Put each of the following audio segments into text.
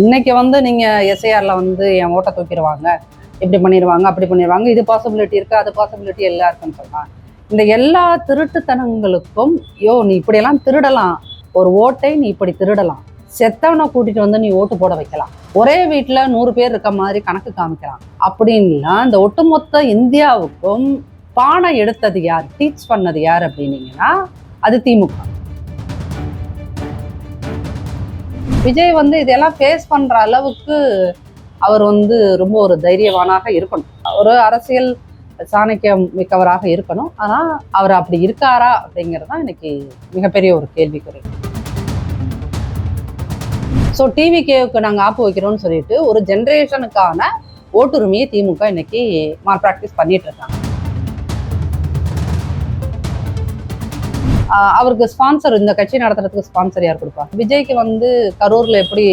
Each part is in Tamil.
இன்னைக்கு வந்து நீங்கள் எஸ்ஐஆரில் வந்து என் ஓட்டை தூக்கிடுவாங்க. இப்படி பண்ணிடுவாங்க அப்படி பண்ணிடுவாங்க. இது பாசிபிலிட்டி இருக்குது அது பாசிபிலிட்டி எல்லாம் இருக்குன்னு சொன்னான் இந்த எல்லா திருட்டுத்தனங்களுக்கும் யோ நீ இப்படியெல்லாம் திருடலாம். ஒரு ஓட்டை நீ இப்படி திருடலாம். செத்தவனை கூட்டிட்டு வந்து நீ ஓட்டு போட வைக்கலாம். ஒரே வீட்டில் நூறு பேர் இருக்க மாதிரி கணக்கு காமிக்கலாம். அப்படின்லாம் இந்த ஒட்டுமொத்த இந்தியாவுக்கும் பானை எடுத்தது யார்? டீச் பண்ணது யார் அப்படின்னீங்கன்னா அது திமுக. விஜய் வந்து இதெல்லாம் ஃபேஸ் பண்ணுற அளவுக்கு அவர் வந்து ரொம்ப ஒரு தைரியவானாக இருக்கணும். ஒரு அரசியல் சாணக்கியம் மிக்கவராக இருக்கணும். ஆனால் அவர் அப்படி இருக்காரா அப்படிங்கிறது தான் இன்னைக்கு மிகப்பெரிய ஒரு கேள்விக்குறி. ஸோ டிவிகேவுக்கு நாங்கள் ஆப்பு வைக்கிறோம்னு சொல்லிட்டு ஒரு ஜென்ரேஷனுக்கான ஓட்டுரிமையை திமுக இன்னைக்கு மால் ப்ராக்டிஸ் பண்ணிட்டு இருக்காங்க. அவருக்கு ஸ்பான்சர் இந்த கட்சி நடத்துறதுக்கு ஸ்பான்சர் யார் கொடுப்பா? விஜய்க்கு வந்து கரூர்ல எப்படி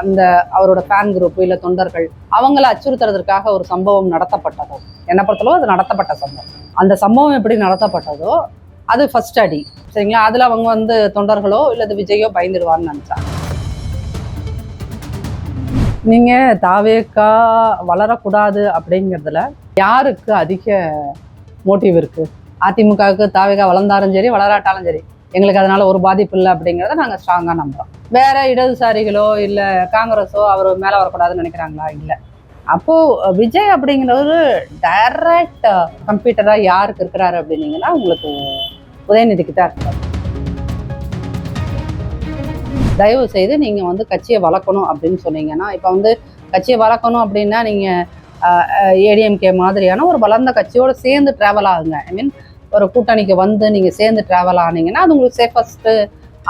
அந்த அவரோட ஃபேன் குரூப் இல்ல தொண்டர்கள் அவங்கள அச்சுறுத்துறதுக்காக ஒரு சம்பவம் நடத்தப்பட்டதோ? என்ன பொறுத்தளவோ அது நடத்தப்பட்ட சம்பவம். அந்த சம்பவம் எப்படி நடத்தப்பட்டதோ அது ஃபர்ஸ்ட் அடி சரிங்களா? அதுல அவங்க வந்து தொண்டர்களோ இல்லது விஜயோ பயந்துடுவான்னு நினைச்சாங்க நீங்க தாவேக்கா வளரக்கூடாது அப்படிங்கிறதுல யாருக்கு அதிக மோட்டிவ் இருக்கு? அதிமுகவுக்கு தாவேகா வளர்ந்தாலும் சரி வளராட்டாலும் சரி எங்களுக்கு அதனால ஒரு பாதிப்பு இல்லை அப்படிங்கிறத நாங்கள் ஸ்ட்ராங்காக நம்புகிறோம் வேற இடதுசாரிகளோ இல்லை காங்கிரஸோ அவர் மேலே வரக்கூடாதுன்னு நினைக்கிறாங்களா? இல்லை. அப்போது விஜய் அப்படிங்கிறவர் டைரக்ட் கம்ப்யூட்டராக யாருக்கு இருக்கிறாரு அப்படின்னீங்கன்னா உங்களுக்கு உதயநிதிக்கு தான் இருக்காரு தயவு செய்து நீங்கள் வந்து கட்சியை வளர்க்கணும் அப்படின்னு சொன்னீங்கன்னா இப்போ வந்து கட்சியை வளர்க்கணும் அப்படின்னா நீங்கள் ஏடிஎம்கே மாதிரியான ஒரு வளர்ந்த கட்சியோடு சேர்ந்து ட்ராவல் ஆகுங்க. ஐ மீன் ஒரு கூட்டணிக்கு வந்து நீங்க சேர்ந்து டிராவல் ஆனீங்கன்னா அது உங்களுக்கு சேஃபஸ்ட்டு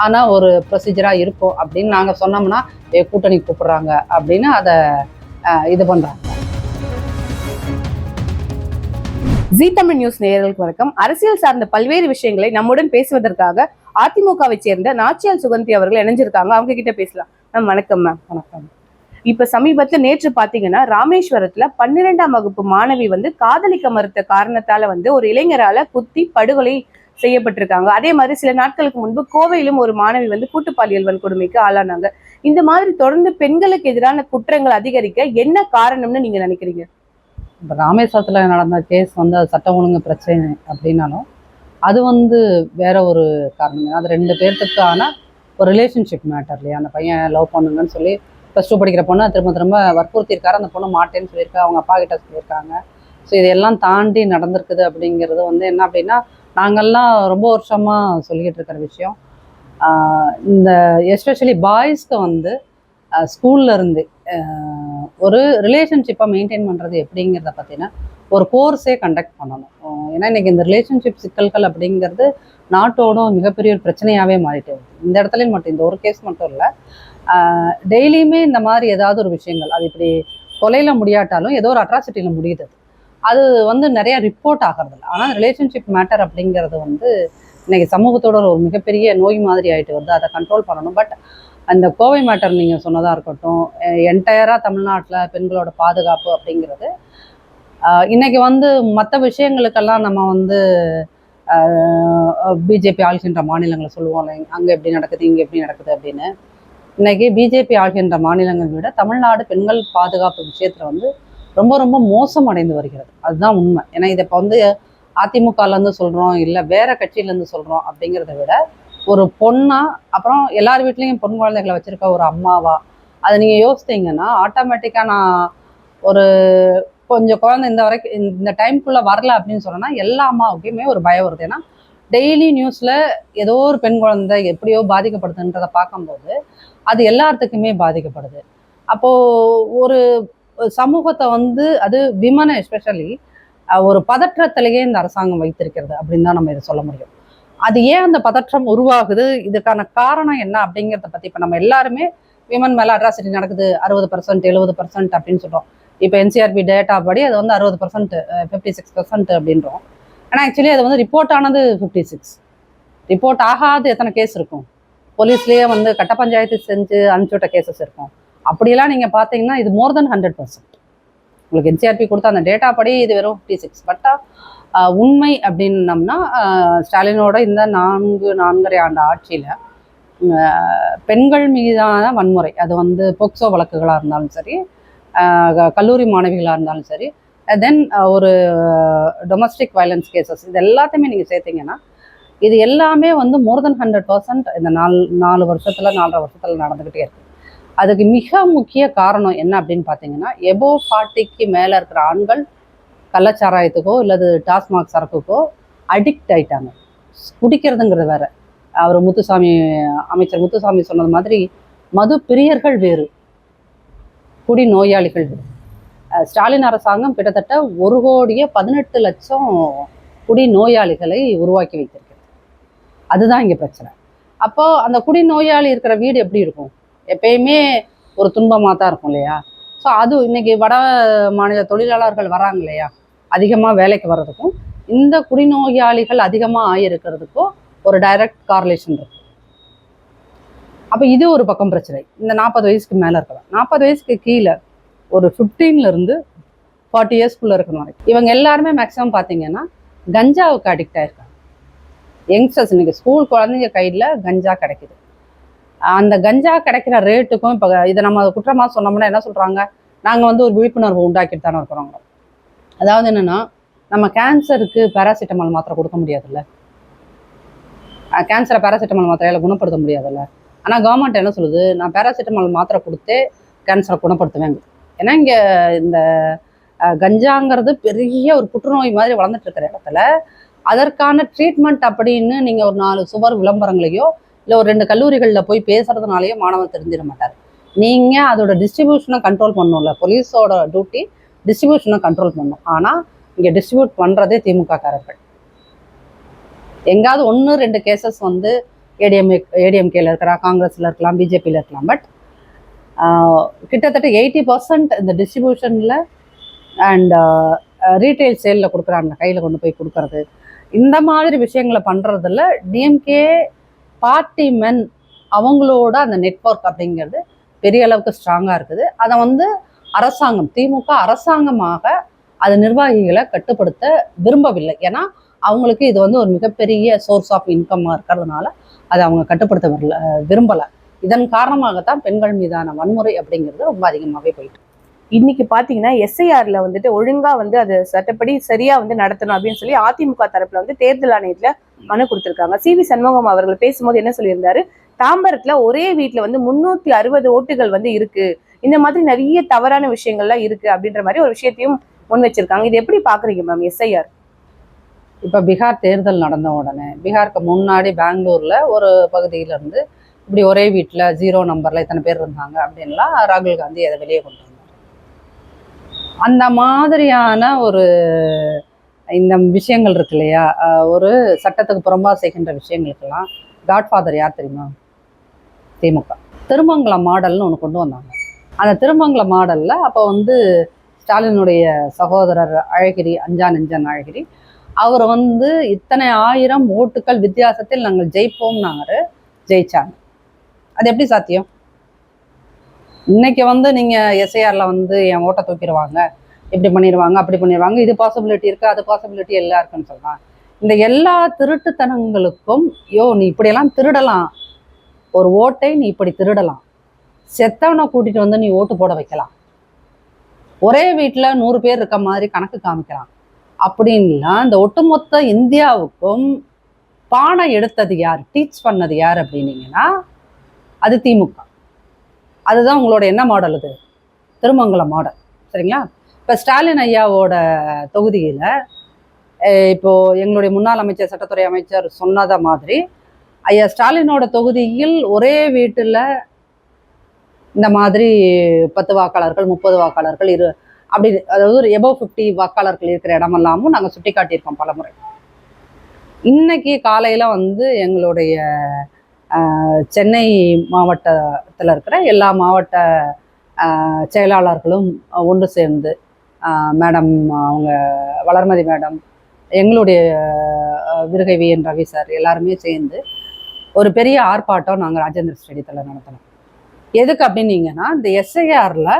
ஆனா ஒரு ப்ரொசீஜராக இருக்கும். அப்படின்னு நாங்க சொன்னோம்னா ஏ கூட்டணி கூப்பிடுறாங்க. அப்படின்னு அதை இது பண்றாங்க. ஜி தமிழ் நியூஸ் நேயர்களுக்கு வணக்கம். அரசியல் சார்ந்த பல்வேறு விஷயங்களை நம்முடன் பேசுவதற்காக அதிமுகவை சேர்ந்த நாச்சியால் சுகந்தி அவர்கள் இணைஞ்சிருக்காங்க. அவங்க கிட்ட பேசலாம். மேம் வணக்கம் மேம். வணக்கம். இப்ப சமீபத்துல நேற்று பாத்தீங்கன்னா ராமேஸ்வரத்துல பன்னிரெண்டாம் வகுப்பு மாணவி வந்து காதலிக்க மறுத்த காரணத்தால வந்து ஒரு இளைஞரால குத்தி படுகொலை செய்யப்பட்டிருக்காங்க. அதே மாதிரி சில நாட்களுக்கு முன்பு கோவையிலும் ஒரு மாணவி வந்து கூட்டுப்பாலியல் வன்கொடுமைக்கு ஆளானாங்க. இந்த மாதிரி தொடர்ந்து பெண்களுக்கு எதிரான குற்றங்கள் அதிகரிக்க என்ன காரணம்னு நீங்க நினைக்கிறீங்க? இப்போ ராமேஸ்வரத்தில் நடந்த கேஸ் வந்து அது சட்டம் ஒழுங்கு பிரச்சனை அப்படின்னாலும் அது வந்து வேற ஒரு காரணம். அது ரெண்டு பேர்த்துக்கான ஒரு ரிலேஷன்ஷிப் மேட்டர் இல்லையா? அந்த பையன் லவ் பண்ணுங்கன்னு சொல்லி ப்ளஸ் டூ படிக்கிற பொண்ணை திரும்ப திரும்ப வற்புறுத்தியிருக்காரு. அந்த பொண்ணு மாட்டேன்னு சொல்லியிருக்கா அவங்க அப்பா கிட்ட சொல்லியிருக்காங்க. ஸோ இதெல்லாம் தாண்டி நடந்திருக்குது அப்படிங்கிறது வந்து என்ன அப்படின்னா நாங்கள்லாம் ரொம்ப வருஷமாக சொல்லிக்கிட்டு இருக்கிற விஷயம். இந்த எஸ்பெஷலி பாய்ஸ்க்கு வந்து ஸ்கூல்ல இருந்து ஒரு ரிலேஷன்ஷிப்பை மெயின்டைன் பண்ணுறது எப்படிங்கிறத பார்த்தீங்கன்னா ஒரு கோர்ஸே கண்டக்ட் பண்ணணும். ஏன்னா இன்னைக்கு இந்த ரிலேஷன்ஷிப் சிக்கல்கள் அப்படிங்கிறது நாட்டோட மிகப்பெரிய ஒரு பிரச்சனையாகவே மாறிட்டு வருது இந்த இடத்துல மட்டும் இந்த ஒரு கேஸ் மட்டும் இல்லை. டெய்லியுமே இந்த மாதிரி ஏதாவது ஒரு விஷயங்கள் அது இப்படி கொலையில் முடியாட்டாலும் ஏதோ ஒரு அட்ராசிட்டியில் முடியுது. அது. வந்து நிறைய ரிப்போர்ட் ஆகிறதில்ல. ஆனால் ரிலேஷன்ஷிப் மேட்டர் அப்படிங்கிறது வந்து இன்னைக்கு சமூகத்தோட ஒரு மிகப்பெரிய நோய் மாதிரி ஆகிட்டு வருது. அதை கண்ட்ரோல் பண்ணணும். பட் அந்த கோவை மேட்டர் நீங்கள் சொன்னதாக இருக்கட்டும் என்டையராக தமிழ்நாட்டில் பெண்களோட பாதுகாப்பு அப்படிங்கிறது இன்னைக்கு வந்து மற்ற விஷயங்களுக்கெல்லாம் நம்ம வந்து பிஜேபி ஆள்கின்ற மாநிலங்களை சொல்லுவோம் அங்கே எப்படி நடக்குது இங்கே எப்படி நடக்குது அப்படின்னு. இன்னைக்கு பிஜேபி ஆள்கின்ற மாநிலங்களை விட தமிழ்நாடு பெண்கள் பாதுகாப்பு விஷயத்தில் வந்து ரொம்ப ரொம்ப மோசம் அடைந்து வருகிறது. அதுதான் உண்மை. ஏன்னா இதை இப்போ வந்து அதிமுகலேருந்து சொல்கிறோம் இல்லை வேற கட்சியிலேருந்து சொல்கிறோம் அப்படிங்கிறத விட ஒரு பொண்ணா அப்புறம் எல்லார் வீட்லேயும் பொன் குழந்தைகளை வச்சுருக்க ஒரு அம்மாவா அதை நீங்கள் யோசித்தீங்கன்னா ஆட்டோமேட்டிக்காக நான் ஒரு கொஞ்சம் குழந்தை இந்த வரைக்கும் இந்த டைம்குள்ளே வரல அப்படின்னு சொன்னேன்னா எல்லா அம்மாவுக்குமே ஒரு பயம் வருது. ஏன்னா டெய்லி நியூஸில் ஏதோ ஒரு பெண் குழந்தை எப்படியோ பாதிக்கப்படுதுன்றதை பார்க்கும்போது அது எல்லாத்துக்குமே பாதிக்கப்படுது. அப்போது ஒரு சமூகத்தை வந்து அது விமனை எஸ்பெஷலி ஒரு பதற்றத்திலேயே இந்த அரசாங்கம் வைத்திருக்கிறது அப்படின்னு தான் நம்ம இதை சொல்ல முடியும். அது ஏன் அந்த பதற்றம் உருவாகுது? இதுக்கான காரணம் என்ன அப்படிங்கிறத பற்றி இப்போ நம்ம எல்லாருமே விமன் மேலே அட்ராசிட்டி நடக்குது. அறுபது பர்சன்ட் எழுபது பர்சன்ட் அப்படின்னு சொல்கிறோம் இப்போ என்சிஆர்பி டேட்டா படி அது வந்து அறுபது பர்சன்ட் ஃபிஃப்டி சிக்ஸ் பர்சன்ட் அப்படின்றோம். ஆனால் ஆக்சுவலி அது வந்து ரிப்போர்ட் ஆனது ஃபிஃப்டி சிக்ஸ் ரிப்போர்ட் ஆகாது எத்தனை கேஸ் இருக்கும். போலீஸ்லேயே வந்து கட்ட பஞ்சாயத்து செஞ்சு அனுப்பிச்சுட்ட கேசஸ் இருக்கும். அப்படியெல்லாம் நீங்கள் பார்த்தீங்கன்னா இது மோர் தென் ஹண்ட்ரட் பர்சன்ட் உங்களுக்கு என்சிஆர்பி கொடுத்த அந்த டேட்டா படி இது வெறும் ஃபிஃப்டி சிக்ஸ் பட்டா உண்மை அப்படின்னம்னா ஸ்டாலினோட இந்த நான்கு நான்கரை ஆண்டு ஆட்சியில் பெண்கள் மீதான வன்முறை. அது வந்து போக்சோ வழக்குகளாக இருந்தாலும் சரி கல்லூரி மாணவிகளாக இருந்தாலும் சரி தென் ஒரு டொமஸ்டிக் வயலன்ஸ் கேசஸ் இது எல்லாத்தையுமே நீங்கள் சேர்த்தீங்கன்னா இது எல்லாமே வந்து மோர் தென் ஹண்ட்ரட் பர்சன்ட் இந்த நாலு நாலு வருஷத்தில் நாலரை வருஷத்தில் நடந்துக்கிட்டே இருக்குது அதுக்கு மிக முக்கிய காரணம் என்ன அப்படின்னு பார்த்தீங்கன்னா எபோ ஃபார்ட்டிக்கு மேலே இருக்கிற ஆண்கள் கள்ளச்சாராயத்துக்கோ இல்லது டாஸ்மாக் சரக்குக்கோ அடிக்ட் ஆயிட்டாங்க. குடிக்கிறதுங்கிறது வேற. அவர் முத்துசாமி அமைச்சர் முத்துசாமி சொன்னது மாதிரி மது பிரியர்கள் வேறு. குடி நோயாளிகள். ஸ்டாலின் அரசாங்கம் கிட்டத்தட்ட ஒரு கோடியே பதினெட்டு லட்சம் குடி நோயாளிகளை உருவாக்கி வைத்திருக்கிறது. அதுதான் இங்கே பிரச்சனை. அப்போ அந்த குடி நோயாளி இருக்கிற வீடு எப்படி இருக்கும்? எப்பயுமே ஒரு துன்பமாக தான் இருக்கும் இல்லையா? ஸோ அது இன்றைக்கி வட மாநில தொழிலாளர்கள் வராங்க இல்லையா? அதிகமாக வேலைக்கு வர்றதுக்கும் இந்த குடிநோயாளிகள் அதிகமாக ஆகியிருக்கிறதுக்கும் ஒரு டைரக்ட் கார்லேஷன் இருக்கும். அப்போ இது ஒரு பக்கம் பிரச்சனை. இந்த நாற்பது வயசுக்கு மேலே இருக்கலாம் நாற்பது வயசுக்கு கீழே ஒரு 15 இருந்து ஃபார்ட்டி இயர்ஸ்க்குள்ளே இருக்கிற வரைக்கும். இவங்க எல்லாருமே மேக்ஸிமம் பார்த்தீங்கன்னா கஞ்சாவுக்கு அடிக்ட் ஆயிருக்காங்க. யங்ஸ்டர்ஸ் இன்னைக்கு ஸ்கூல் குழந்தைங்க கையில் கஞ்சா கிடைக்குது. அந்த கஞ்சா கிடைக்கிற ரேட்டுக்கும் இப்போ இதை நம்ம குற்றமாக சொன்னோம்னா என்ன சொல்கிறாங்க நாங்கள் வந்து ஒரு விழிப்புணர்வு உண்டாக்கிட்டு தானே இருக்கிறோங்க அதாவது என்னென்னா நம்ம கேன்சருக்கு பேராசிட்டமால் மாத்திரை கொடுக்க முடியாதுல்ல? கேன்சரை பேராசிட்டமால் மாத்திரையால குணப்படுத்த முடியாதுல்ல? ஆனால் கவர்மெண்ட் என்ன சொல்லுது? நான் பேராசிட்டமால் மாத்திரை கொடுத்து கேன்சரை குணப்படுத்துவேன். ஏன்னா இங்கே இந்த கஞ்சாங்கிறது பெரிய ஒரு புற்றுநோய் மாதிரி வளர்ந்துட்டு இருக்கிற இடத்துல அதற்கான ட்ரீட்மெண்ட் அப்படின்னு நீங்கள் ஒரு நாலு சுவர் விளம்பரங்களையோ இல்லை ஒரு ரெண்டு கல்லூரிகளில் போய் பேசுகிறதுனாலையோ மாணவன் தெரிஞ்சிட மாட்டார். நீங்கள் அதோட டிஸ்ட்ரிபியூஷனை கண்ட்ரோல் பண்ணணும்ல. போலீஸோட டியூட்டி டிஸ்ட்ரிபியூஷனை கண்ட்ரோல் பண்ணணும். ஆனால் இங்கே டிஸ்ட்ரிபியூட் பண்ணுறதே திமுக காரர்கள் எங்காவது ஒன்று ரெண்டு கேசஸ் வந்து ஏடிஎம்ஏ ஏடிஎம்கேல இருக்கலாம் காங்கிரஸில் இருக்கலாம் பிஜேபியில் இருக்கலாம். பட் கிட்டத்தட்ட எயிட்டி பர்சன்ட் இந்த டிஸ்ட்ரிபியூஷனில் அண்ட் ரீட்டைல் சேலில் கொடுக்குறாங்க. கையில் கொண்டு போய் கொடுக்கறது. இந்த மாதிரி விஷயங்களை பண்ணுறதுல டிஎம்கே பார்ட்டி மென் அவங்களோட அந்த நெட்வொர்க் அப்படிங்கிறது பெரிய அளவுக்கு ஸ்ட்ராங்காக இருக்குது. அதை வந்து அரசாங்கம் திமுக அரசாங்கமாக அது நிர்வாகிகளை கட்டுப்படுத்த விரும்பவில்லை. ஏன்னா அவங்களுக்கு இது வந்து ஒரு மிகப்பெரிய சோர்ஸ் ஆஃப் இன்கம்மாக இருக்கிறதுனால அதை அவங்க கட்டுப்படுத்த வரல விரும்பலை. இதன் காரணமாகத்தான் பெண்கள் மீதான வன்முறை அப்படிங்கிறது ரொம்ப அதிகமாகவே போயிட்டு இன்னைக்கு பாத்தீங்கன்னா எஸ்ஐஆர்ல வந்துட்டு ஒழுங்கா வந்து அது சட்டப்படி சரியா வந்து நடத்தணும் அப்படின்னு சொல்லி அதிமுக தரப்புல வந்து தேர்தல் ஆணையத்துல மனு கொடுத்திருக்காங்க. சி வி சண்முகம் அவர்கள் பேசும்போது என்ன சொல்லியிருந்தாரு? தாம்பரத்துல ஒரே வீட்டுல வந்து முன்னூத்தி அறுபது ஓட்டுகள் வந்து இருக்கு. இந்த மாதிரி நிறைய தவறான விஷயங்கள்லாம் இருக்கு அப்படின்ற மாதிரி ஒரு விஷயத்தையும் முன் வச்சிருக்காங்க இது எப்படி பாக்குறீங்க மேம் எஸ்ஐஆர் இப்போ பீகார் தேர்தல் நடந்த உடனே பீகாருக்கு முன்னாடி பெங்களூரில் ஒரு பகுதியிலேருந்து இப்படி ஒரே வீட்டில் ஜீரோ நம்பரில் இத்தனை பேர் இருந்தாங்க அப்படின்லாம் ராகுல் காந்தி அதை வெளியே கொண்டு வந்தார். அந்த மாதிரியான ஒரு இந்த விஷயங்கள் இருக்கு இல்லையா? ஒரு சட்டத்துக்கு புறம்பாக செய்கின்ற விஷயங்களுக்கெல்லாம் காட்ஃபாதர் யார் தெரியுமா? திமுக. திருமங்கலம் மாடல்னு ஒன்று கொண்டு வந்தாங்க. அந்த திருமங்கலம் மாடலில் அப்போ வந்து ஸ்டாலினுடைய சகோதரர் அழகிரி அஞ்சான் அஞ்சான் அழகிரி அவர் வந்து இத்தனை ஆயிரம் ஓட்டுகள் வித்தியாசத்தில் நாங்கள் ஜெயிப்போம்னாரு ஜெயிச்சாங்க. அது எப்படி சாத்தியம்? இன்னைக்கு வந்து நீங்க எஸ்ஐஆர்ல வந்து என் ஓட்டை தூக்கிடுவாங்க. இப்படி பண்ணிடுவாங்க அப்படி பண்ணிடுவாங்க. இது பாசிபிலிட்டி இருக்கு அது பாசிபிலிட்டி எல்லாம் இருக்குன்னு சொல்லலாம் இந்த எல்லா திருட்டுத்தனங்களுக்கும் யோ நீ இப்படியெல்லாம் திருடலாம். ஒரு ஓட்டை நீ இப்படி திருடலாம். செத்தவனை கூட்டிட்டு வந்து நீ ஓட்டு போட வைக்கலாம். ஒரே வீட்டில் நூறு பேர் இருக்க மாதிரி கணக்கு காமிக்கலாம் அப்படின்லாம் இந்த ஒட்டுமொத்த இந்தியாவுக்கும் பானை எடுத்தது யார்? டீச் பண்ணது யார் அப்படின்னீங்கன்னா அது திமுக. அதுதான் உங்களோட என்ன மாடல் இது திருமங்கலம் மாடல் சரிங்களா? இப்போ ஸ்டாலின் ஐயாவோட தொகுதியில் இப்போது எங்களுடைய முன்னாள் அமைச்சர் சட்டத்துறை அமைச்சர் சொன்னத மாதிரி ஐயா ஸ்டாலினோட தொகுதியில் ஒரே வீட்டில் இந்த மாதிரி பத்து வாக்காளர்கள் முப்பது வாக்காளர்கள் இரு அப்படி அதாவது ஒரு எபோவ் ஃபிஃப்டி வாக்காளர்கள் இருக்கிற இடமெல்லாமும் நாங்கள் சுட்டி காட்டியிருக்கோம் பலமுறை. இன்னைக்கு காலையில் வந்து எங்களுடைய சென்னை மாவட்டத்தில் இருக்கிற எல்லா மாவட்ட செயலாளர்களும் ஒன்று சேர்ந்து மேடம் அவங்க வளர்மதி மேடம் எங்களுடைய Virugai V N Ravi sir எல்லாருமே சேர்ந்து ஒரு பெரிய ஆர்ப்பாட்டம் நாங்கள் ராஜேந்திர ஸ்டேடியத்தில் நடத்தினோம் எதுக்கு அப்படின்னீங்கன்னா இந்த எஸ்ஐஆரில்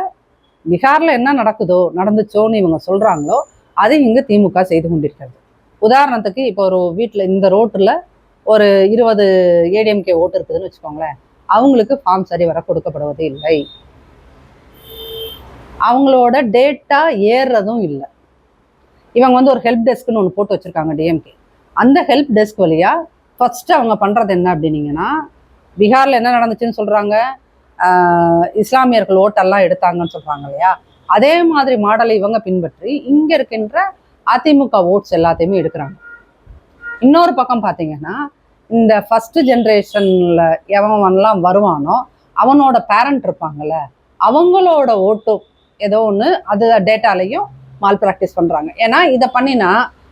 பீகாரில் என்ன நடக்குதோ நடந்துச்சோன்னு இவங்க சொல்கிறாங்களோ அதை இங்கே திமுக செய்து கொண்டிருக்கிறது. உதாரணத்துக்கு இப்போ ஒரு வீட்டில் இந்த ரோட்டில் ஒரு இருபது ஏடிஎம்கே ஓட்டு இருக்குதுன்னு வச்சுக்கோங்களேன் அவங்களுக்கு ஃபார்ம் சரி வர கொடுக்கப்படுவது இல்லை. அவங்களோட டேட்டா ஏறுறதும் இல்லை. இவங்க வந்து ஒரு ஹெல்ப் டெஸ்க்னு ஒன்று போட்டு வச்சுருக்காங்க டிஎம்கே அந்த ஹெல்ப் டெஸ்க் வழியா ஃபர்ஸ்ட் அவங்க பண்ணுறது என்ன அப்படின்னீங்கன்னா பீகாரில் என்ன நடந்துச்சுன்னு சொல்கிறாங்க இஸ்லாமியர்கள் ஓட்டெல்லாம் எடுத்தாங்கன்னு சொல்கிறாங்க இல்லையா? அதே மாதிரி மாடலை இவங்க பின்பற்றி இங்கே இருக்கின்ற அதிமுக ஓட்ஸ் எல்லாத்தையுமே எடுக்கிறாங்க. இன்னொரு பக்கம் பார்த்தீங்கன்னா இந்த ஃபஸ்ட்டு ஜென்ரேஷனில் எவன்லாம் வருவானோ அவனோட பேரண்ட் இருப்பாங்கல்ல அவங்களோட ஓட்டும் ஏதோ ஒன்று அது டேட்டாலையும் மால் ப்ராக்டிஸ் பண்ணுறாங்க ஏன்னா இதை பண்ணினா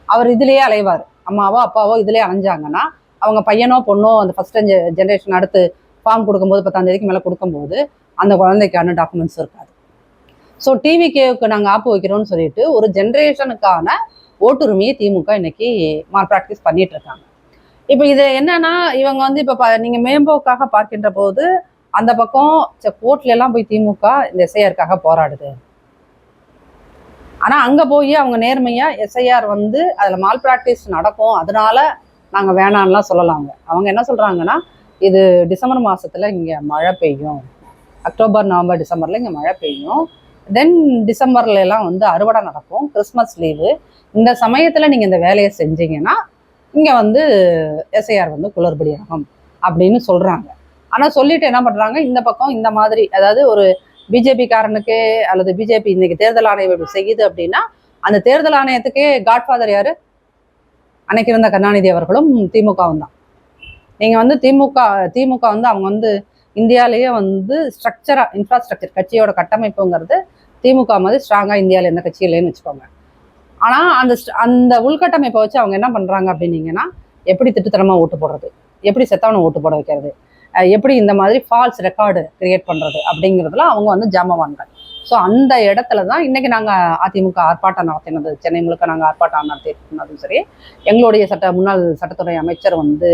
அவர் இதுலேயே அலைவார். அம்மாவோ அப்பாவோ இதுலேயே அலைஞ்சாங்கன்னா அவங்க பையனோ பொண்ணோ அந்த ஃபர்ஸ்ட் ஜென்ரேஷன் அடுத்து ஃபார்ம் கொடுக்கும்போது பத்தாம் தேதிக்கு மேலே கொடுக்கும்போது அந்த குழந்தைக்கான டாக்குமெண்ட்ஸ் இருக்காது. ஸோ டிவிகேவுக்கு நாங்கள் ஆப்பு வைக்கிறோம்னு சொல்லிட்டு ஒரு ஜென்ரேஷனுக்கான ஓட்டுரிமையை திமுக இன்னைக்கு மால் ப்ராக்டிஸ் பண்ணிட்டு இருக்காங்க. இப்போ இது என்னன்னா இவங்க வந்து இப்போ ப நீங்கள் மேம்போக்காக பார்க்கின்ற போது அந்த பக்கம் கோர்ட்ல எல்லாம் போய் திமுக இந்த எஸ்ஐஆருக்காக போராடுது. ஆனா அங்க போய் அவங்க நேர்மையா எஸ்ஐஆர் வந்து அதுல மால் பிராக்டிஸ் நடக்கும் அதனால நாங்க வேணாம்லாம் சொல்லலாங்க. அவங்க என்ன சொல்றாங்கன்னா இது டிசம்பர் மாதத்தில் இங்கே மழை பெய்யும். அக்டோபர் நவம்பர் டிசம்பரில் இங்கே மழை பெய்யும். தென் டிசம்பர்லெல்லாம் வந்து அறுவடை நடக்கும். கிறிஸ்மஸ் லீவு இந்த சமயத்தில் நீங்கள் இந்த வேலையை செஞ்சீங்கன்னா இங்கே வந்து எஸ்ஐஆர் வந்து குளறுபடியாகும் அப்படின்னு சொல்கிறாங்க ஆனால் சொல்லிட்டு என்ன பண்ணுறாங்க இந்த பக்கம் இந்த மாதிரி அதாவது ஒரு பிஜேபிக்காரனுக்கு அல்லது பிஜேபி இன்னைக்கு தேர்தல் ஆணையம் இப்படி செய்யுது அப்படின்னா அந்த தேர்தல் ஆணையத்துக்கே காட்ஃபாதர் யாரு? அன்னைக்கு இருந்த கருணாநிதி அவர்களும் திமுகவும் தான். நீங்கள் வந்து திமுக திமுக வந்து அவங்க வந்து இந்தியாலேயே வந்து ஸ்ட்ரக்சரா இன்ஃப்ராஸ்ட்ரக்சர் கட்சியோட கட்டமைப்புங்கிறது திமுக மாதிரி ஸ்ட்ராங்காக இந்தியாவில் எந்த கட்சி இல்லைன்னு வச்சுக்கோங்க. ஆனால் அந்த அந்த உள்கட்டமைப்பை வச்சு அவங்க என்ன பண்ணுறாங்க அப்படின்னீங்கன்னா எப்படி திட்டுத்தனமாக ஓட்டு போடுறது? எப்படி செத்தவனை ஓட்டு போட வைக்கிறது? எப்படி இந்த மாதிரி ஃபால்ஸ் ரெக்கார்டு கிரியேட் பண்ணுறது அப்படிங்கிறதுல அவங்க வந்து ஜாமவான்கள். ஸோ அந்த இடத்துல தான் இன்றைக்கி நாங்கள் அதிமுக ஆர்ப்பாட்டம் நடத்தினது. சென்னை முழுக்க நாங்கள் ஆர்ப்பாட்டம் நடத்தினதும் சரி எங்களுடைய சட்ட முன்னாள் சட்டத்துறை அமைச்சர் வந்து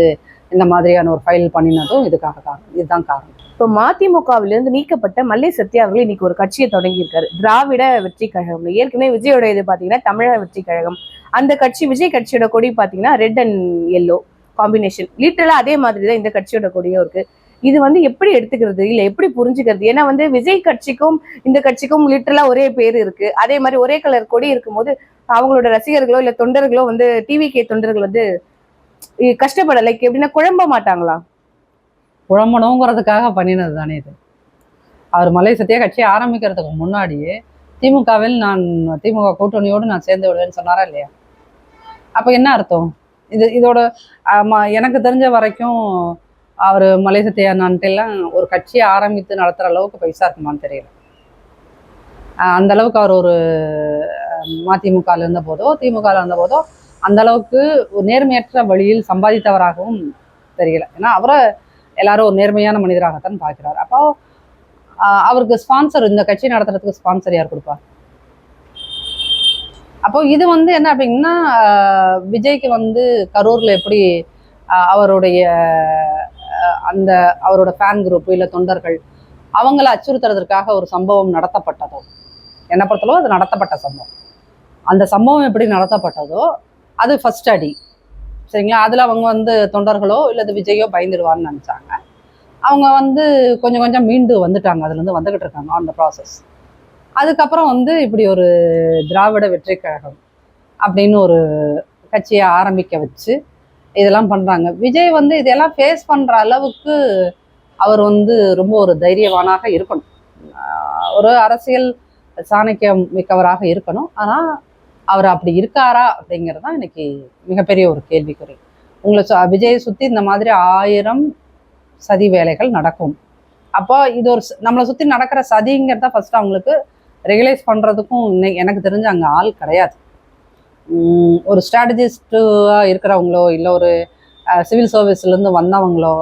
இந்த மாதிரியான ஒரு ஃபைல் பண்ணினதும் இதுக்காக காரணம். இதுதான் காரணம். இப்போ மதிமுகவிலிருந்து நீக்கப்பட்ட மல்லை சத்யா அவர்கள் இன்னைக்கு ஒரு கட்சியை தொடங்கியிருக்காரு. திராவிட வெற்றி கழகம். ஏற்கனவே விஜயோட இது பார்த்தீங்கன்னா தமிழக வெற்றி கழகம். அந்த கட்சி விஜய் கட்சியோட கொடி பார்த்தீங்கன்னா ரெட் அண்ட் எல்லோ காம்பினேஷன் லிட்டரலாக அதே மாதிரி தான் இந்த கட்சியோட கொடியும் இருக்குது இது வந்து எப்படி எடுத்துக்கிறது? இல்லை எப்படி புரிஞ்சுக்கிறது? ஏன்னா வந்து விஜய் கட்சிக்கும் இந்த கட்சிக்கும் லிட்டரலா ஒரே பேர் இருக்கு. அதே மாதிரி ஒரே கலர் கொடி இருக்கும்போது அவங்களோட ரசிகர்களோ இல்லை தொண்டர்களோ வந்து டிவி கே தொண்டர்கள் வந்து கஷ்டப்பட லைக் எப்படின்னா குழம்ப மாட்டாங்களா? குழம்பணுங்கிறதுக்காக பண்ணினது தானே இது. அவர் மலை சத்திய கட்சியை ஆரம்பிக்கிறதுக்கு முன்னாடியே திமுகவில் நான் திமுக கூட்டணியோடு நான் சேர்ந்து விடுவேன்னு சொன்னாரா இல்லையா? அப்போ என்ன அர்த்தம்? இது இதோட எனக்கு தெரிஞ்ச வரைக்கும் அவர் மலை சத்தியா எல்லாம் ஒரு கட்சியை ஆரம்பித்து நடத்துகிற அளவுக்கு பைசா இருக்குமான்னு தெரியல. அந்த அளவுக்கு அவர் ஒரு மதிமுகவில் இருந்த போதோ திமுகவில் இருந்த போதோ அந்த அளவுக்கு ஒரு நேர்மையற்ற வழியில் சம்பாதித்தவராகவும் தெரியல. ஏன்னா அவரை எல்லாரும் ஒரு நேர்மையான மனிதராகத்தான் பார்க்கிறார். அப்போ அவருக்கு ஸ்பான்சர் இந்த கட்சி நடத்துறதுக்கு ஸ்பான்சர் யார் கொடுப்பா? அப்போ இது வந்து என்ன அப்படின்னா விஜய்க்கு வந்து கரூர்ல எப்படி அவருடைய அந்த அவரோட ஃபேன் குரூப் இல்லை தொண்டர்கள் அவங்கள அச்சுறுத்துறதற்காக ஒரு சம்பவம் நடத்தப்பட்டதோ என்ன பொறுத்தளவு அது நடத்தப்பட்ட சம்பவம். அந்த சம்பவம் எப்படி நடத்தப்பட்டதோ அது ஃபர்ஸ்ட் அடி. சரிங்களா? அதில் அவங்க வந்து தொண்டர்களோ இல்லை விஜயோ பயந்துடுவான்னு நினச்சாங்க. அவங்க வந்து கொஞ்சம் கொஞ்சம் மீண்டு வந்துட்டாங்க. அதுலேருந்து வந்துக்கிட்டு இருக்காங்க அந்த ப்ராசஸ் அதுக்கப்புறம் வந்து இப்படி ஒரு திராவிட வெற்றி கழகம் அப்படின்னு ஒரு கட்சியை ஆரம்பிக்க வச்சு இதெல்லாம் பண்ணுறாங்க விஜய் வந்து இதெல்லாம் ஃபேஸ் பண்ணுற அளவுக்கு அவர் வந்து ரொம்ப ஒரு தைரியவானாக இருக்கணும். ஒரு அரசியல் சாணக்கியம் மிக்கவராக இருக்கணும். ஆனால் அவர் அப்படி இருக்காரா அப்படிங்கிறது தான் இன்னைக்கு மிகப்பெரிய ஒரு கேள்விக்குறி. உங்களை சு- விஜயை சுற்றி இந்த மாதிரி ஆயிரம் சதி வேலைகள் நடக்கும். அப்போ இது ஒரு நம்மளை சுற்றி நடக்கிற சதிங்கிறத ஃபஸ்ட்டு அவங்களுக்கு ரெகுலைஸ் பண்ணுறதுக்கும் இன்னைக்கு எனக்கு தெரிஞ்ச அங்கே ஆள் கிடையாது. ஒரு ஸ்ட்ராட்டஜிஸ்டாக இருக்கிறவங்களோ இல்லை ஒரு சிவில் சர்வீஸ்லேருந்து வந்தவங்களோ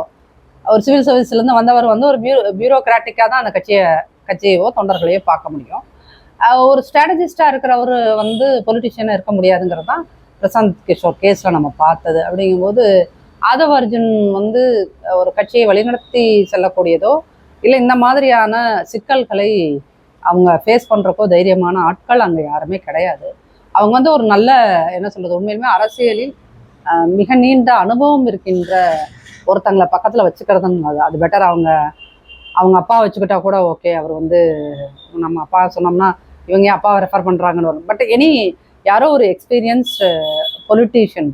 ஒரு சிவில் சர்வீஸ்லேருந்து வந்தவர் வந்து ஒரு பியூ பியூரோக்ராட்டிக்காக தான் அந்த கட்சியை கட்சியவோ தொண்டர்களையோ பார்க்க முடியும். ஒரு ஸ்ட்ராட்டஜிஸ்டாக இருக்கிறவர் வந்து பொலிட்டிஷியனாக இருக்க முடியாதுங்கிறது தான் பிரசாந்த் கிஷோர் கேஸில் நம்ம பார்த்தது. அப்படிங்கும்போது ஆதவ அர்ஜுன் வந்து ஒரு கட்சியை வழிநடத்தி செல்லக்கூடியதோ இல்லை இந்த மாதிரியான சிக்கல்களை அவங்க ஃபேஸ் பண்ணுறப்போ தைரியமான ஆட்கள் அங்கே யாருமே கிடையாது. அவங்க வந்து ஒரு நல்ல என்ன சொல்றது உண்மையிலுமே அரசியலில் மிக நீண்ட அனுபவம் இருக்கின்ற ஒருத்தங்களை பக்கத்தில் வச்சுக்கிறதுன்னு அது. பெட்டர் அவங்க அவங்க அப்பா வச்சுக்கிட்டா கூட ஓகே அவர் வந்து நம்ம அப்பா சொன்னோம்னா இவங்க அப்பாவை ரெஃபர் பண்ணுறாங்கன்னு வரும். பட் எனி யாரோ ஒரு எக்ஸ்பீரியன்ஸ்டு பொலிட்டீஷியன்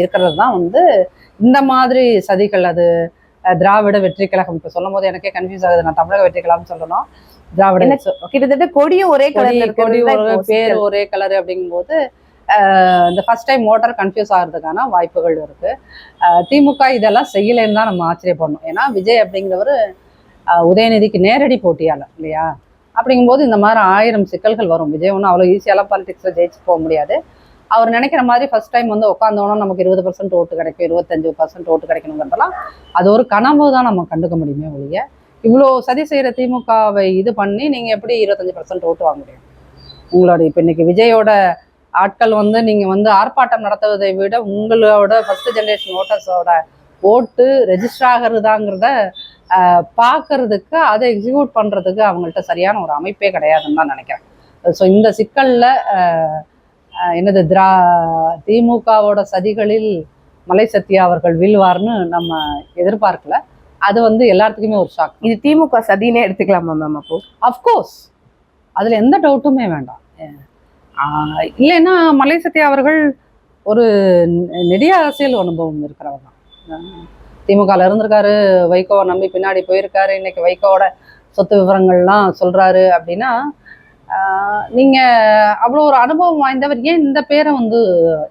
இருக்கிறது தான் வந்து இந்த மாதிரி சதிகள் அது திராவிட வெற்றி கழகம். இப்போ சொல்லும் போது எனக்கே கன்ஃபியூஸ் ஆகுது. நான் தமிழக வெற்றி கழகம் சொல்லணும். திராவிட கிட்டத்தட்ட கொடியும் ஒரே கொடி கலர்ல கொடி ஒரு பேர். ஒரே கலர் அப்படிங்கும்போது இந்த ஃபர்ஸ்ட் டைம் ஓட்டர் கன்ஃபியூஸ் ஆகிறதுக்கான வாய்ப்புகள் இருக்கு. திமுக இதெல்லாம் செய்யலைன்னு தான் நம்ம ஆச்சரியப்படணும். ஏன்னா விஜய் அப்படிங்கிறவர் உதயநிதிக்கு நேரடி போட்டியாளர் இல்லையா? அப்படிங்கும்போது இந்த மாதிரி ஆயிரம் சிக்கல்கள் வரும். விஜய் ஒன்றும் அவ்வளோ ஈஸியாலாம் பாலிடிக்ஸில் ஜெயிச்சு போக முடியாது. அவர் நினைக்கிற மாதிரி ஃபர்ஸ்ட் டைம் வந்து உட்காந்தோன்னா நமக்கு இருபது பர்சன்ட் ஓட்டு கிடைக்கும் இருபத்தஞ்சு பர்சன்ட் ஓட்டு கிடைக்கணுங்கிறதெல்லாம் அது ஒரு கனவு தான் நம்ம கண்டுக்க முடியுமே ஒழிய. இவ்வளோ சதி செய்கிற திமுகவை இது பண்ணி நீங்கள் எப்படி இருபத்தஞ்சு பர்சன்ட் ஓட்டு வாங்க முடியும்? உங்களோட இப்போ இன்னைக்கு விஜயோட ஆட்கள் வந்து நீங்கள் வந்து ஆர்ப்பாட்டம் நடத்துவதை விட உங்களோட ஃபர்ஸ்ட் ஜென்ரேஷன் ஓட்டர்ஸோட ஓட்டு ரெஜிஸ்டர் ஆகிறதாங்கிறத பார்க்கறதுக்கு அதை எக்ஸிக்யூட் பண்ணுறதுக்கு அவங்கள்ட்ட சரியான ஒரு அமைப்பே கிடையாதுன்னு தான் நினைக்கிறேன். ஸோ இந்த சிக்கலில் என்னது திரா திமுகவோட சதிகளில் மலை சத்யா அவர்கள் வீழ்வார்னு நம்ம எதிர்பார்க்கல. அது வந்து எல்லாத்துக்குமே ஒரு ஷாக் இது திமுக சதினே எடுத்துக்கலாமா மேம் அப்போ? அஃப்கோர்ஸ் அதில் எந்த டவுட்டுமே வேண்டாம். இல்லைன்னா மலை சத்யா அவர்கள் ஒரு நெடிய அரசியல் அனுபவம் இருக்கிறவர் தான். ஆஹ் திமுகல இருந்திருக்காரு வைகோவை நம்பி பின்னாடி போயிருக்காரு இன்னைக்கு வைகோவோட சொத்து விவரங்கள்லாம் சொல்றாரு அப்படின்னா நீங்க அவ்வளோ ஒரு அனுபவம் வாய்ந்தவர் ஏன் இந்த பேரை வந்து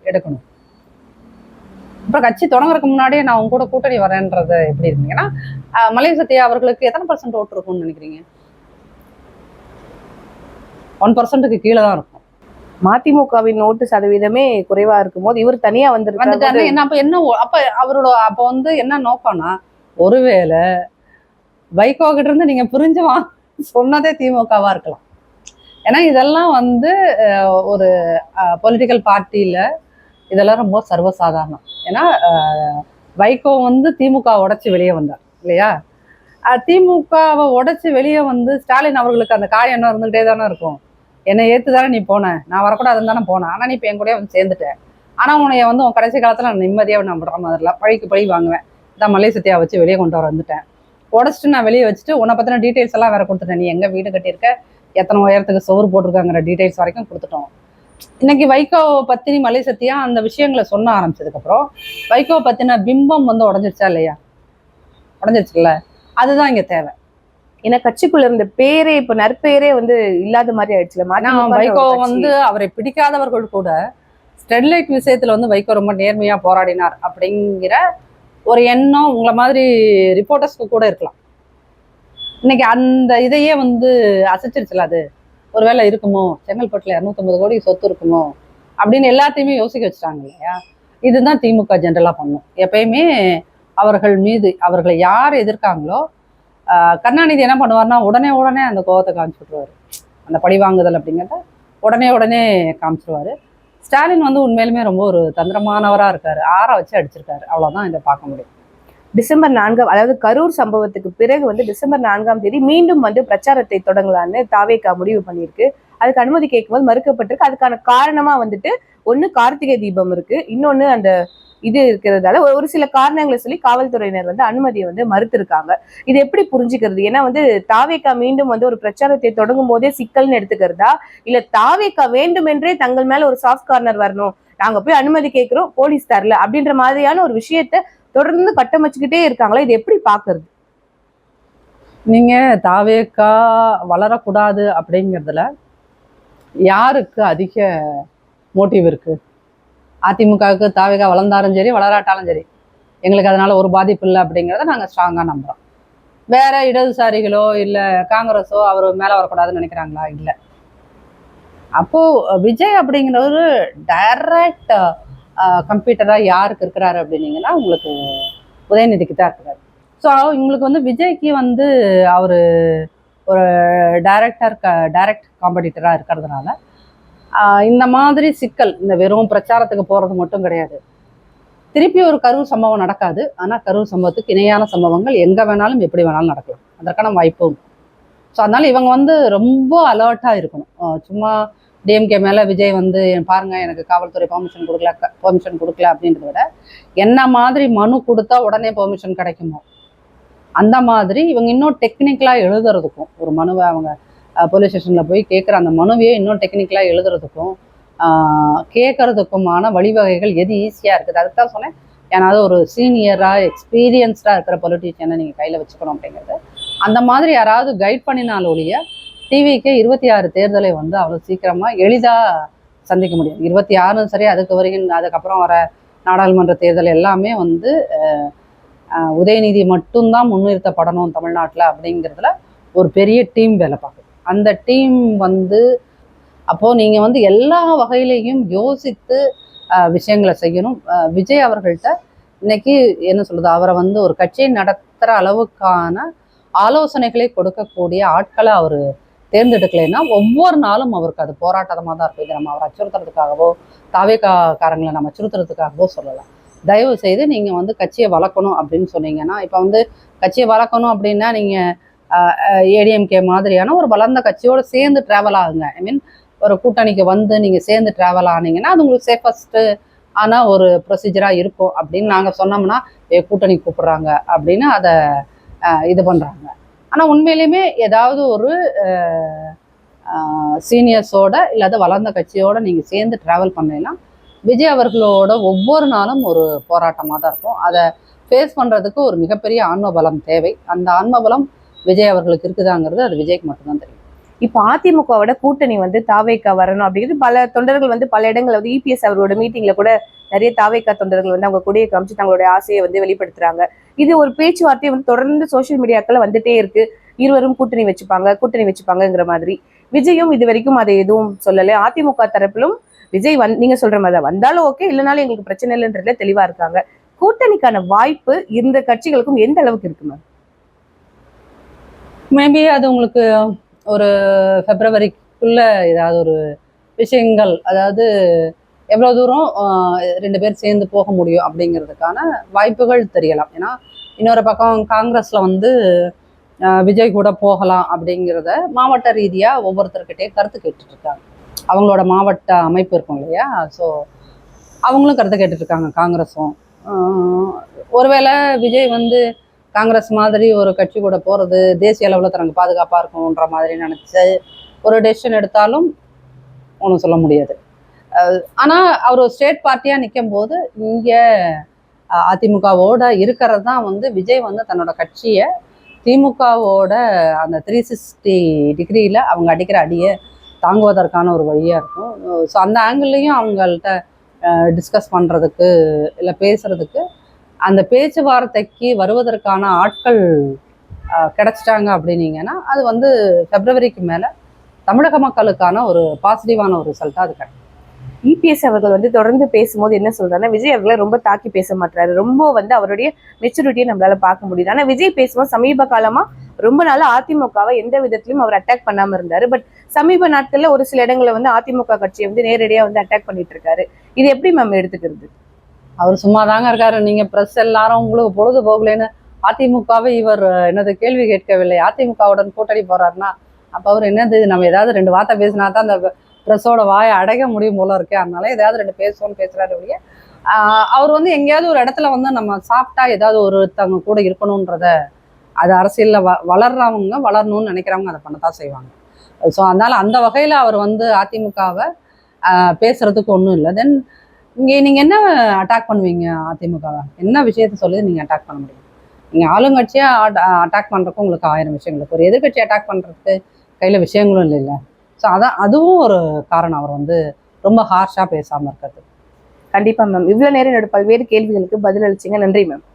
எடுக்கணும்? இப்போ கட்சி தொடங்குறதுக்கு முன்னாடியே நான் உங்க கூட கூட்டணி வரேன்றது எப்படி இருந்தீங்கன்னா மலை சத்யா அவர்களுக்கு எத்தனை பர்சன்ட் ஓட்டு இருக்கும்னு நினைக்கிறீங்க? ஒன் பர்சன்ட்டுக்கு கீழே தான் இருக்கும். மதிமுகவின் ஓட்டு சதவீதமே குறைவா இருக்கும் போது இவர் தனியா வந்திருக்காரு. என்ன அப்ப என்ன அப்ப அவரோட அப்ப வந்து என்ன நோக்கம்னா ஒருவேளை வைகோ கிட்ட இருந்து நீங்க புரிஞ்சு வா சொன்னதே திமுகவா இருக்கலாம். ஏன்னா இதெல்லாம் வந்து ஒரு பொலிட்டிக்கல் பார்ட்டியில் இதெல்லாம் ரொம்ப சர்வசாதாரணம். ஏன்னா வைகோ வந்து திமுக உடச்சி வெளியே வந்தார் இல்லையா? திமுகவை உடச்சி வெளியே வந்து ஸ்டாலின் அவர்களுக்கு அந்த காயம் என்ன இருந்துகிட்டே தானே இருக்கும். என்னை ஏற்று தானே நீ போன. நான் வரக்கூடாதுன்னு தானே போனேன் ஆனால் நீ இப்போ என் கூட வந்து சேர்ந்துட்டேன் ஆனால் உன்னைய வந்து உன் கடைசி காலத்தில் நான் நிம்மதியாக நான் விடுற மாதிரில பழிக்கு பழி வாங்குவேன். தான் மலை சத்தியா வச்சு வெளியே கொண்டு வர வந்துட்டேன். உடச்சிட்டு நான் வெளியே வச்சுட்டு உன்னை பற்றின டீட்டெயில்ஸ் எல்லாம் வேற கொடுத்துட்டேன். நீ எங்கே வீடு கட்டியிருக்க? எத்தனை உயரத்துக்கு சோறு போட்டிருக்காங்கிற டீட்டெயில்ஸ் வரைக்கும் கொடுத்துட்டோம். இன்னைக்கு வைகோ பத்தினி மலை சத்தியா அந்த விஷயங்களை சொன்ன ஆரம்பிச்சதுக்கு அப்புறம் வைகோ பத்தின பிம்பம் வந்து உடஞ்சிருச்சா இல்லையா? உடஞ்சிருச்சுல்ல? அதுதான் இங்க தேவை. ஏன்னா கட்சிக்குள்ள இருந்த பேரே இப்ப நற்பெயரே வந்து இல்லாத மாதிரி ஆயிடுச்சுல. வைகோ. வந்து அவரை பிடிக்காதவர்கள் கூட ஸ்டெர்லைட் விஷயத்துல வந்து வைகோ ரொம்ப நேர்மையா போராடினார் அப்படிங்கிற ஒரு எண்ணம் உங்களை மாதிரி ரிப்போர்ட்டர்ஸ்க்கு கூட இருக்கலாம். இன்னைக்கு அந்த இதையே வந்து அசைச்சிருச்சுல அது. ஒருவேளை இருக்குமோ? செங்கல்பட்டுல இரநூத்தொம்பது கோடி சொத்து இருக்குமோ? அப்படின்னு எல்லாத்தையுமே யோசிக்க வச்சுட்டாங்க இல்லையா? இதுதான் திமுக ஜென்ரலாக பண்ணும். எப்பயுமே அவர்கள் மீது அவர்களை யார் எதிர்க்காங்களோ கருணாநிதி என்ன பண்ணுவார்னா உடனே உடனே அந்த கோபத்தை காமிச்சு விட்ருவாரு அந்த பழி வாங்குதல் அப்படிங்கிறத உடனே உடனே காமிச்சிருவாரு. ஸ்டாலின் வந்து உண்மையிலுமே ரொம்ப ஒரு தந்திரமானவராக இருக்கார். ஆற வச்சு அடிச்சிருக்காரு. அவ்வளோதான் இதை பார்க்க முடியும். டிசம்பர் நான்காம் அதாவது கரூர் சம்பவத்துக்கு பிறகு வந்து டிசம்பர் நான்காம் தேதி மீண்டும் வந்து பிரச்சாரத்தை தொடங்கலான்னு தாவேகா முடிவு பண்ணியிருக்கு. அதுக்கு அனுமதி கேட்கும்போது மறுக்கப்பட்டிருக்கு. அதுக்கான காரணமா வந்துட்டு ஒன்று கார்த்திகை தீபம் இருக்கு. இன்னொன்னு அந்த இது இருக்கிறதால ஒரு- சில காரணங்களை சொல்லி காவல்துறையினர் வந்து அனுமதியை வந்து மறுத்திருக்காங்க. இது எப்படி புரிஞ்சுக்கிறது? ஏன்னா வந்து தாவேக்கா மீண்டும் வந்து ஒரு பிரச்சாரத்தை தொடங்கும் போதே சிக்கல்னு எடுத்துக்கிறதா? இல்ல தாவேக்கா வேண்டுமென்றே தங்கள் மேல ஒரு சாஃப்ட் கார்னர் வரணும். நாங்க போய் அனுமதி கேட்கிறோம் போலீஸ் தரல அப்படின்ற மாதிரியான ஒரு விஷயத்த தொடர்ந்து கட்டமைச்சுக்கிட்டே இருக்காங்களா? இது எப்படி பாக்குறது? நீங்க தாவேக்கா வளரக்கூடாது அப்படிங்கிறதுல யாருக்கு அதிக மோட்டிவ் இருக்கு? அதிமுகவுக்கு தாவேக்கா வளர்ந்தாலும் சரி வளராட்டாலும் சரி எங்களுக்கு அதனால ஒரு பாதிப்பு இல்லை அப்படிங்கிறத நாங்கள் ஸ்ட்ராங்காக நம்புகிறோம் வேற இடதுசாரிகளோ இல்லை காங்கிரஸோ அவர் மேலே வரக்கூடாதுன்னு நினைக்கிறாங்களா? இல்லை. அப்போது விஜய் அப்படிங்கிற ஒரு டைரக்ட் கம்ப்யூட்டராக யாருக்கு இருக்கிறாரு அப்படின்னீங்கன்னா உங்களுக்கு உதயநிதிக்கு தான் இருக்கிறாரு. ஸோ இவங்களுக்கு வந்து விஜய்க்கு வந்து அவர் ஒரு டைரக்டர் க டைரக்ட் காம்படிட்டராக இருக்கிறதுனால இந்த மாதிரி சிக்கல் இந்த வெறும் பிரச்சாரத்துக்கு போகிறது மட்டும் கிடையாது. திருப்பி ஒரு கரூர் சம்பவம் நடக்காது. ஆனால் கரூர் சம்பவத்துக்கு இணையான சம்பவங்கள் எங்கே வேணாலும் எப்படி வேணாலும் நடக்கலாம். அதற்கான வாய்ப்பும். ஸோ அதனால் இவங்க வந்து ரொம்ப அலர்ட்டாக இருக்கணும். சும்மா டிஎம்கே மேலே விஜய் வந்து பாருங்கள் எனக்கு காவல்துறை பெர்மிஷன் கொடுக்கல பெர்மிஷன் கொடுக்கல அப்படின்றத விட என்ன மாதிரி மனு கொடுத்தா உடனே பெர்மிஷன் கிடைக்குமோ அந்த மாதிரி இவங்க இன்னும் டெக்னிக்கலாக எழுதுறதுக்கும் ஒரு மனுவை அவங்க போலீஸ் ஸ்டேஷனில் போய் கேட்குற அந்த மனுவையே இன்னும் டெக்னிக்கலாக எழுதுறதுக்கும் கேட்கறதுக்குமான வழிவகைகள் எது ஈஸியாக இருக்குது? அதுக்கு தான் சொன்னேன். ஏன்னா ஒரு சீனியராக எக்ஸ்பீரியன்ஸ்டாக இருக்கிற பொலிட்டீஷியனை நீங்கள் கையில் வச்சுக்கணும் அப்படிங்கிறது. அந்த மாதிரி யாராவது கைட் பண்ணினால் ஒழிய டிவிக்கு இருபத்தி ஆறு தேர்தலை வந்து அவ்வளோ சீக்கிரமாக எளிதாக சந்திக்க முடியும். இருபத்தி ஆறும் சரி அதுக்கு வரைக்கும் அதுக்கப்புறம் வர நாடாளுமன்ற தேர்தல் எல்லாமே வந்து உதயநிதி மட்டும்தான் முன்னிறுத்தப்படணும் தமிழ்நாட்டில் அப்படிங்கிறதுல ஒரு பெரிய டீம் வேலை பார்க்குது. அந்த டீம் வந்து அப்போது நீங்கள் வந்து எல்லா வகையிலையும் யோசித்து விஷயங்களை செய்யணும். விஜய் அவர்கள்ட்ட இன்னைக்கு என்ன சொல்கிறது அவரை வந்து ஒரு கட்சியை நடத்துகிற அளவுக்கான ஆலோசனைகளை கொடுக்கக்கூடிய ஆட்களை அவர் தேர்ந்தெடுக்கலைன்னா ஒவ்வொரு நாளும் அவருக்கு அது போராட்டமாக தான் இருக்கும். இது நம்ம அவரை அச்சுறுத்துறதுக்காகவோ தாவேக்காரங்களை நம்ம அச்சுறுத்துறதுக்காகவோ சொல்லலாம். தயவு செய்து நீங்கள் வந்து கட்சியை வளர்க்கணும் அப்படின்னு சொன்னீங்கன்னா இப்போ வந்து கட்சியை வளர்க்கணும் அப்படின்னா நீங்கள் ஏடிஎம்கே மாதிரியான ஒரு வளர்ந்த கட்சியோடு சேர்ந்து ட்ராவல் ஆகுங்க. ஐ மீன் ஒரு கூட்டணிக்கு வந்து நீங்கள் சேர்ந்து ட்ராவல் ஆனீங்கன்னா அது உங்களுக்கு சேஃபஸ்ட்டு ஆனால் ஒரு ப்ரொசீஜராக இருக்கும் அப்படின்னு நாங்கள் சொன்னோம்னா கூட்டணி கூப்பிட்றாங்க அப்படின்னு அதை இது பண்ணுறாங்க ஆனால் உண்மையிலுமே ஏதாவது ஒரு சீனியர்ஸோட இல்லாத வளர்ந்த கட்சியோட நீங்கள் சேர்ந்து ட்ராவல் பண்ணீங்கன்னா விஜய் அவர்களோட ஒவ்வொரு நாளும் ஒரு போராட்டமாக தான் இருக்கும். அதை ஃபேஸ் பண்ணுறதுக்கு ஒரு மிகப்பெரிய ஆன்ம பலம் தேவை. அந்த ஆன்ம பலம் விஜய் அவர்களுக்கு இருக்குதாங்கிறது அது விஜய்க்கு மட்டும்தான் தெரியும். இப்போ அதிமுகவோட கூட்டணி வந்து தாவேக்கா வரணும் அப்படிங்கிறது பல தொண்டர்கள் வந்து பல இடங்களில் வந்து இபிஎஸ் அவரோட மீட்டிங்கில் கூட நிறைய தாவேக்கா தொண்டர்கள் வந்து அவங்க கொடியை காமிச்சு தங்களுடைய ஆசையை வந்து வெளிப்படுத்துறாங்க. இது ஒரு பேச்சுவார்த்தை வந்து தொடர்ந்து சோஷியல் மீடியாக்கள் வந்துட்டே இருக்கு. இருவரும் கூட்டணி வச்சுப்பாங்க கூட்டணி வச்சுப்பாங்கங்கிற மாதிரி. விஜயும் இது வரைக்கும் அதை எதுவும் சொல்லலை. அதிமுக தரப்பிலும் விஜய் வந் நீங்க சொல்ற மாதிரி தான். வந்தாலும் ஓகே இல்லைனாலும் எங்களுக்கு பிரச்சனை இல்லைன்றதுல தெளிவா இருக்காங்க. கூட்டணிக்கான வாய்ப்பு இந்த கட்சிகளுக்கும் எந்த அளவுக்கு இருக்கு மேம் மேபி அது உங்களுக்கு ஒரு பிப்ரவரிக்குள்ள ஏதாவது ஒரு விஷயங்கள் அதாவது எவ்வளோ தூரம் ரெண்டு பேர் சேர்ந்து போக முடியும் அப்படிங்கிறதுக்கான வாய்ப்புகள் தெரியலாம். ஏன்னா இன்னொரு பக்கம் காங்கிரஸில் வந்து விஜய் கூட போகலாம் அப்படிங்கிறத மாவட்ட ரீதியாக ஒவ்வொருத்தர்கிட்டே கருத்து கேட்டுட்ருக்காங்க. அவங்களோட மாவட்ட அமைப்பு இருக்கும் இல்லையா? ஸோ அவங்களும் கருத்து கேட்டுட்ருக்காங்க காங்கிரஸும் ஒருவேளை விஜய் வந்து காங்கிரஸ் மாதிரி ஒரு கட்சி கூட போகிறது தேசிய அளவில் தனக்கு பாதுகாப்பாக இருக்கும்ன்ற மாதிரி நினச்சி ஒரு டெசிஷன் எடுத்தாலும் ஒன்றும் சொல்ல முடியாது. ஆனால் அவர் ஸ்டேட் பார்ட்டியாக நிற்கும் போது இங்கே அதிமுகவோட இருக்கிறது தான் வந்து விஜய் வந்து தன்னோட கட்சியை திமுகவோட அந்த த்ரீ சிக்ஸ்டி டிகிரியில் அவங்க அடிக்கிற அடியை தாங்குவதற்கான ஒரு வழியாக இருக்கும். ஸோ அந்த ஆங்கிள்லேயும் அவங்கள்ட்ட டிஸ்கஸ் பண்ணுறதுக்கு இல்லை பேசுகிறதுக்கு அந்த பேச்சுவார்த்தைக்கு வருவதற்கான ஆட்கள் கிடச்சிட்டாங்க கிடைச்சிட்டாங்க அப்படின்னீங்கன்னா அது வந்து பிப்ரவரிக்கு மேலே தமிழக மக்களுக்கான ஒரு பாசிட்டிவான ஒரு ரிசல்ட்டாக அது கிடைக்கும். இபிஎஸ் அவர்கள் வந்து தொடர்ந்து பேசும்போது என்ன சொல்றாருன்னா விஜய் அவர்களை ரொம்ப தாக்கி பேச மாட்டாரு ரொம்ப வந்து அவருடைய மெச்சூரிட்டியை நம்மளால பார்க்க முடியுது. ஆனா விஜய் பேசும்போது சமீப காலமா ரொம்ப நாளா அதிமுகவை எந்த விதத்திலும் அவர் அட்டாக் பண்ணாம இருந்தாரு. பட் சமீப நாட்கள்ல ஒரு சில இடங்களில் வந்து அதிமுக கட்சியை வந்து நேரடியா வந்து அட்டாக் பண்ணிட்டு இருக்காரு. இது எப்படி மேம் எடுத்துக்கிறது? அவர் சும்மா தாங்க இருக்காரு. நீங்க பிரஸ் எல்லாரும் உங்களுக்கு பொழுது போகலைன்னு அதிமுகவை இவர் என்னது கேள்வி கேட்கவில்லை. அதிமுகவுடன் கூட்டணி போறாருன்னா அப்ப அவர் என்னது? நம்ம ஏதாவது ரெண்டு வார்த்தை பேசினா தான் அந்த ட்ரெஸ்ஸோட வாயை அடைக்க முடியும் போல இருக்கு அதனால ஏதாவது ரெண்டு பேசுவோம்னு பேசுறாரு அப்படியே அவர் வந்து எங்கேயாவது ஒரு இடத்துல வந்து நம்ம சாப்பிட்டா ஏதாவது ஒருத்தவங்க கூட இருக்கணுன்றத அது அரசியலில் வ வளர்றவங்க வளரணும்னு நினைக்கிறவங்க அதை பண்ணத்தான் செய்வாங்க. ஸோ அதனால் அந்த வகையில் அவர் வந்து அதிமுகவை பேசுறதுக்கு ஒன்றும் இல்லை. தென் இங்கே நீங்கள் என்ன அட்டாக் பண்ணுவீங்க அதிமுகவை? என்ன விஷயத்த சொல்லி நீங்கள் அட்டாக் பண்ண முடியும்? நீங்கள் ஆளுங்கட்சியாக அட்டாக் பண்ணுறதுக்கு உங்களுக்கு ஆயிரம் விஷயங்களுக்கு ஒரு எதிர்கட்சி அட்டாக் பண்ணுறதுக்கு கையில் விஷயங்களும் இல்லைல்ல. ஸோ அதான் அதுவும் ஒரு காரணம். அவர் வந்து ரொம்ப ஹார்ஷாக பேசாமல் இருக்கிறது. கண்டிப்பாக மேம் இவ்வளோ நேரம் என்னோட பல்வேறு கேள்விகளுக்கு பதில் அளிச்சிங்க. நன்றி மேம்